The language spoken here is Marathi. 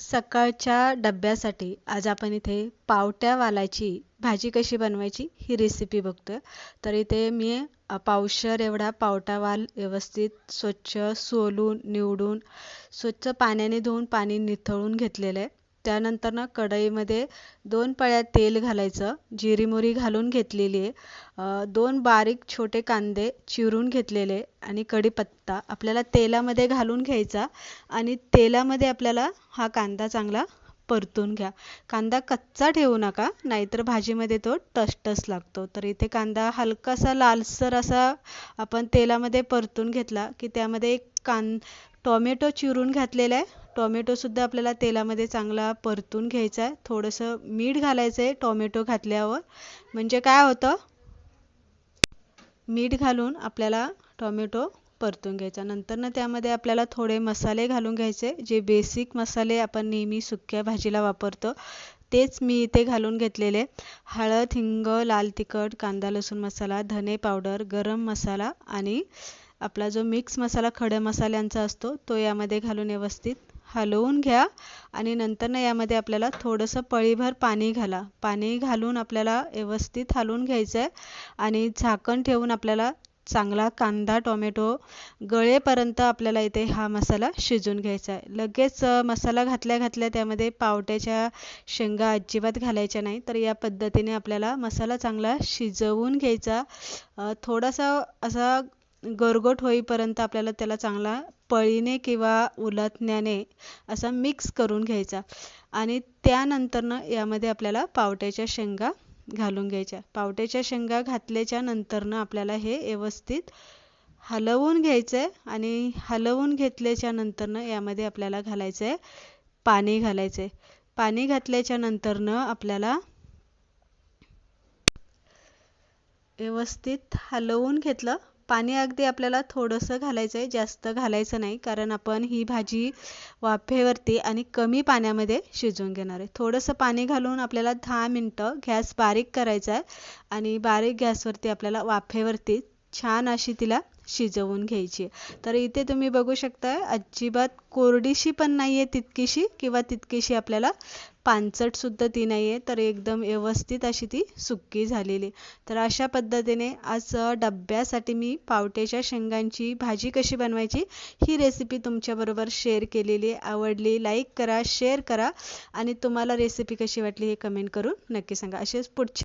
सकाळच्या डब्यासाठी आज आपण इथे पावट्या वालाची भाजी कशी बनवायची ही रेसिपी बघतोय. तर इथे मी पावशर एवढा पावटा वाल व्यवस्थित स्वच्छ सोलून निवडून स्वच्छ पाण्याने धुवून पाणी निथळून घेतलेलं आहे. त्यानंतर ना कढईमध्ये दोन पळ्या तेल घालायचं जिरीमुरी घालून घेतलेली आहे. दोन बारीक छोटे कांदे चिरून घेतलेले आणि कढीपत्ता आपल्याला तेलामध्ये घालून घ्यायचा आणि तेलामध्ये आपल्याला हा कांदा चांगला परतून घ्या. कांदा कच्चा ठेवू नका नाहीतर भाजीमध्ये तो टसटस लागतो. तर इथे कांदा हलकासा लालसर असा आपण तेलामध्ये परतून घेतला की त्यामध्ये एक कां टोमॅटो चिरून घातलेला आहे. टोमॅटोसुद्धा आपल्याला तेलामध्ये चांगला परतून घ्यायचा आहे. थोडंसं मीठ घालायचं आहे टोमॅटो घातल्यावर. म्हणजे काय होतं? मीठ घालून आपल्याला टोमॅटो परतून घ्यायचा. नंतर ना त्यामध्ये आपल्याला थोडे मसाले घालून घ्यायचे. जे बेसिक मसाले आपण नेहमी सुक्या भाजीला वापरतो तेच मी इथे घालून घेतलेले. हळद हिंग लाल तिखट कांदा लसूण मसाला धने पावडर गरम मसाला आणि आपला जो मिक्स मसाला खड्या मसाल्यांचा असतो तो यामध्ये घालून व्यवस्थित हलवून घ्या. आणि नंतर ना यामध्ये आपल्याला थोडंसं पळीभर पाणी घाला. पाणी घालून आपल्याला व्यवस्थित हलवून घ्यायचं आहे आणि झाकण ठेवून आपल्याला चांगला कांदा टोमॅटो गळेपर्यंत आपल्याला इथे हा मसाला शिजून घ्यायचा आहे लगेच मसाला घातल्या घातल्या त्यामध्ये पावट्याच्या शेंगा अजिबात घालायच्या नाही. तर या पद्धतीने आपल्याला मसाला चांगला शिजवून घ्यायचा. थोडासा असा गरगोट होईपर्यंत आपल्याला त्याला चांगला पळीने किंवा उलथण्याने असा मिक्स करून घ्यायचा. आणि त्यानंतरनं यामध्ये आपल्याला पावट्याच्या शेंगा घालून घ्यायच्या. पावट्याच्या शेंगा घातल्याच्या नंतरनं आपल्याला हे व्यवस्थित हलवून घ्यायचं आहे आणि हलवून घेतल्याच्या नंतरनं यामध्ये आपल्याला घालायचं आहे पाणी घालायचं आहे पाणी घातल्याच्या नंतरनं आपल्याला व्यवस्थित हलवून घेतलं. पाणी अगदी आपल्याला थोडंसं घालायचं आहे जास्त घालायचं नाही कारण आपण ही भाजी वाफेवरती आणि कमी पाण्यामध्ये शिजवून घेणार आहे. थोडंसं पाणी घालून आपल्याला दहा मिनटं गॅस बारीक करायचा आहे आणि बारीक गॅसवरती आपल्याला वाफेवरती छान अशी तिला शिजवून घ्यायची तर इथे तुम्ही बघू शकता अजिबात कोरडीशी पण नाही आहे तितकीशी किंवा तितकीशी आपल्याला पानचटसुद्धा ती नाही आहे तर एकदम व्यवस्थित अशी ती सुक्की झालेली. तर अशा पद्धतीने आज डब्यासाठी मी पावट्याच्या शेंगांची भाजी कशी बनवायची ही रेसिपी तुमच्याबरोबर शेअर केलेली आवडली लाईक करा शेअर करा. आणि तुम्हाला रेसिपी कशी वाटली हे कमेंट करून नक्की सांगा. असेच पुढच्या